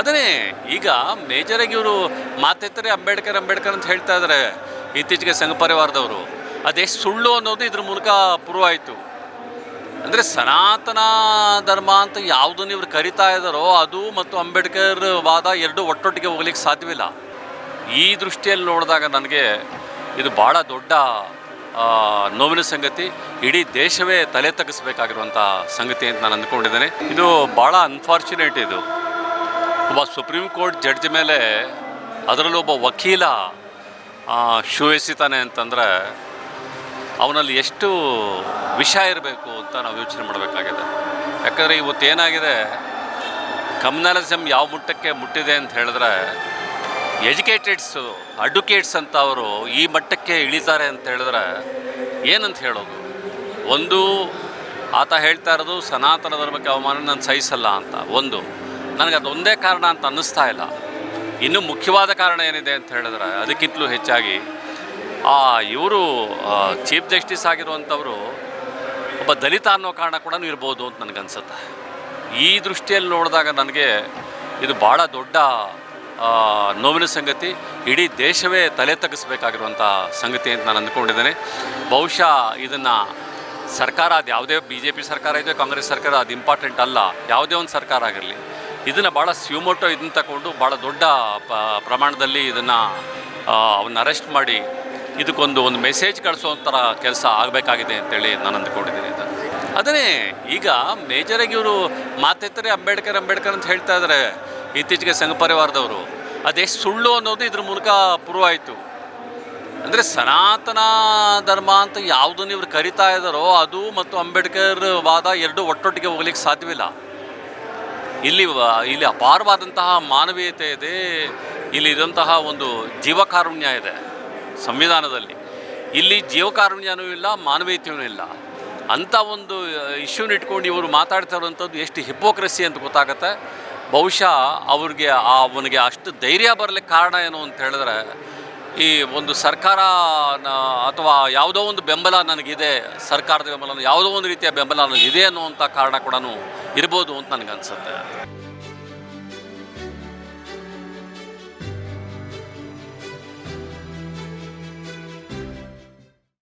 ಅದೇ ಈಗ ಮೇಜರಾಗಿ ಇವರು ಮಾತೆತ್ತರೆ ಅಂಬೇಡ್ಕರ್ ಅಂಬೇಡ್ಕರ್ ಅಂತ ಹೇಳ್ತಾ ಇದ್ದಾರೆ ಇತ್ತೀಚೆಗೆ ಸಂಘ ಪರಿವಾರದವರು. ಅದೆಷ್ಟು ಸುಳ್ಳು ಅನ್ನೋದು ಇದ್ರ ಮೂಲಕ ಪ್ರೂವ್ ಆಯಿತು. ಅಂದರೆ ಸನಾತನ ಧರ್ಮ ಅಂತ ಯಾವುದನ್ನು ಇವರು ಕರಿತಾ ಇದ್ದಾರೋ ಅದು ಮತ್ತು ಅಂಬೇಡ್ಕರ್ ವಾದ ಎರಡು ಒಟ್ಟೊಟ್ಟಿಗೆ ಹೋಗ್ಲಿಕ್ಕೆ ಸಾಧ್ಯವಿಲ್ಲ. ಈ ದೃಷ್ಟಿಯಲ್ಲಿ ನೋಡಿದಾಗ ನನಗೆ ಇದು ಭಾಳ ದೊಡ್ಡ ನೋವಿನ ಸಂಗತಿ. ಇಡೀ ದೇಶವೇ ತಲೆ ತಗ್ಗಿಸ್ಬೇಕಾಗಿರುವಂಥ ಸಂಗತಿ ಅಂತ ನಾನು ಅಂದ್ಕೊಂಡಿದ್ದೇನೆ. ಇದು ಭಾಳ ಅನ್ಫಾರ್ಚುನೇಟ್ ಇದು. ಒಬ್ಬ ಸುಪ್ರೀಂ ಕೋರ್ಟ್ ಜಡ್ಜ್ ಮೇಲೆ ಅದರಲ್ಲೂ ಒಬ್ಬ ವಕೀಲ ಎಸಿತಾನೆ ಅಂತಂದರೆ ಅವನಲ್ಲಿ ಎಷ್ಟು ವಿಷ ಇರಬೇಕು ಅಂತ ನಾವು ಯೋಚನೆ ಮಾಡಬೇಕಾಗಿದೆ. ಯಾಕಂದರೆ ಇವತ್ತೇನಾಗಿದೆ ಕಮ್ಯುನಲಿಸಮ್ ಯಾವ ಮಟ್ಟಕ್ಕೆ ಮುಟ್ಟಿದೆ ಅಂತ ಹೇಳಿದ್ರೆ ಎಜುಕೇಟೆಡ್ಸು, ಅಡ್ವೊಕೇಟ್ಸ್ ಅಂತ ಅವರು ಈ ಮಟ್ಟಕ್ಕೆ ಇಳಿತಾರೆ ಅಂತ ಹೇಳಿದ್ರೆ ಏನಂತ ಹೇಳೋದು? ಒಂದು, ಆತ ಹೇಳ್ತಾ ಇರೋದು ಸನಾತನ ಧರ್ಮಕ್ಕೆ ಅವಮಾನ, ನಾನು ಸಹಿಸಲ್ಲ ಅಂತ. ಒಂದು ನನಗೆ ಅದೊಂದೇ ಕಾರಣ ಅಂತ ಅನ್ನಿಸ್ತಾ ಇಲ್ಲ. ಇನ್ನೂ ಮುಖ್ಯವಾದ ಕಾರಣ ಏನಿದೆ ಅಂತ ಹೇಳಿದ್ರೆ ಅದಕ್ಕಿಂತಲೂ ಹೆಚ್ಚಾಗಿ, ಆ, ಇವರು ಚೀಫ್ ಜಸ್ಟಿಸ್ ಆಗಿರುವಂಥವರು ಒಬ್ಬ ದಲಿತ ಅನ್ನೋ ಕಾರಣ ಕೂಡ ಇರ್ಬೋದು ಅಂತ ನನಗನ್ಸುತ್ತೆ. ಈ ದೃಷ್ಟಿಯಲ್ಲಿ ನೋಡಿದಾಗ ನನಗೆ ಇದು ಭಾಳ ದೊಡ್ಡ ನೋವಿನ ಸಂಗತಿ. ಇಡೀ ದೇಶವೇ ತಲೆ ತಗ್ಗಿಸ್ಬೇಕಾಗಿರುವಂಥ ಸಂಗತಿ ಅಂತ ನಾನು ಅಂದ್ಕೊಂಡಿದ್ದೇನೆ. ಬಹುಶಃ ಇದನ್ನು ಸರ್ಕಾರ, ಅದು ಯಾವುದೇ ಬಿ ಜೆ ಪಿ ಸರ್ಕಾರ ಇದೆ ಕಾಂಗ್ರೆಸ್ ಸರ್ಕಾರ, ಅದು ಇಂಪಾರ್ಟೆಂಟ್ ಅಲ್ಲ. ಯಾವುದೇ ಒಂದು ಸರ್ಕಾರ ಆಗಿರಲಿ. ಇದನ್ನು ಭಾಳ ಸ್ಯೂಮೋಟೋ ಇದನ್ನು ತಗೊಂಡು ಭಾಳ ದೊಡ್ಡ ಪ್ರಮಾಣದಲ್ಲಿ ಇದನ್ನು ಅವನ್ನ ಅರೆಸ್ಟ್ ಮಾಡಿ ಇದಕ್ಕೊಂದು ಒಂದು ಮೆಸೇಜ್ ಕಳಿಸೋಂಥರ ಕೆಲಸ ಆಗಬೇಕಾಗಿದೆ ಅಂತೇಳಿ ನಾನು ಅಂದ್ಕೊಂಡಿದ್ದೀನಿ ಇದು ಅದನ್ನೇ ಈಗ ಮೇಜರಾಗಿ ಇವರು ಮಾತೆತ್ತರೆ ಅಂಬೇಡ್ಕರ್ ಅಂಬೇಡ್ಕರ್ ಅಂತ ಹೇಳ್ತಾ ಇದ್ದಾರೆ ಇತ್ತೀಚೆಗೆ ಸಂಘ ಪರಿವಾರದವರು. ಅದೆಷ್ಟು ಸುಳ್ಳು ಅನ್ನೋದು ಇದ್ರ ಮೂಲಕ ಪ್ರೂವ್ ಆಯಿತು. ಅಂದರೆ ಸನಾತನ ಧರ್ಮ ಅಂತ ಯಾವುದನ್ನು ಇವರು ಕರಿತಾ ಇದ್ದಾರೋ ಅದು ಮತ್ತು ಅಂಬೇಡ್ಕರ್ ವಾದ ಎರಡು ಒಟ್ಟೊಟ್ಟಿಗೆ ಹೋಗ್ಲಿಕ್ಕೆ ಸಾಧ್ಯವಿಲ್ಲ. ಇಲ್ಲಿ ಇಲ್ಲಿ ಅಪಾರವಾದಂತಹ ಮಾನವೀಯತೆ ಇದೆ. ಇಲ್ಲಿ ಇದ್ದಂತಹ ಒಂದು ಜೀವಕಾರುಣ್ಯ ಇದೆ ಸಂವಿಧಾನದಲ್ಲಿ. ಇಲ್ಲಿ ಜೀವಕಾರುಣ್ಯನೂ ಇಲ್ಲ, ಮಾನವೀಯತೆಯೂ ಇಲ್ಲ. ಅಂಥ ಒಂದು ಇಶ್ಯೂನ ಇಟ್ಕೊಂಡು ಇವರು ಮಾತಾಡ್ತಾ ಇರುವಂಥದ್ದು ಎಷ್ಟು ಹಿಪೋಕ್ರೆಸಿ ಅಂತ ಗೊತ್ತಾಗತ್ತೆ. ಬಹುಶಃ ಅವ್ರಿಗೆ ಅವನಿಗೆ ಅಷ್ಟು ಧೈರ್ಯ ಬರಲಿಕ್ಕೆ ಕಾರಣ ಏನು ಅಂತ ಹೇಳಿದ್ರೆ ಈ ಒಂದು ಸರ್ಕಾರ ಅಥವಾ ಯಾವುದೋ ಒಂದು ಬೆಂಬಲ ನನಗಿದೆ, ಸರ್ಕಾರದ ಬೆಂಬಲ, ಯಾವುದೋ ಒಂದು ರೀತಿಯ ಬೆಂಬಲ ನನಗಿದೆ ಅನ್ನುವಂಥ ಕಾರಣ ಕೂಡ ಇರ್ಬೋದು ಅಂತ ನನಗನ್ಸುತ್ತೆ.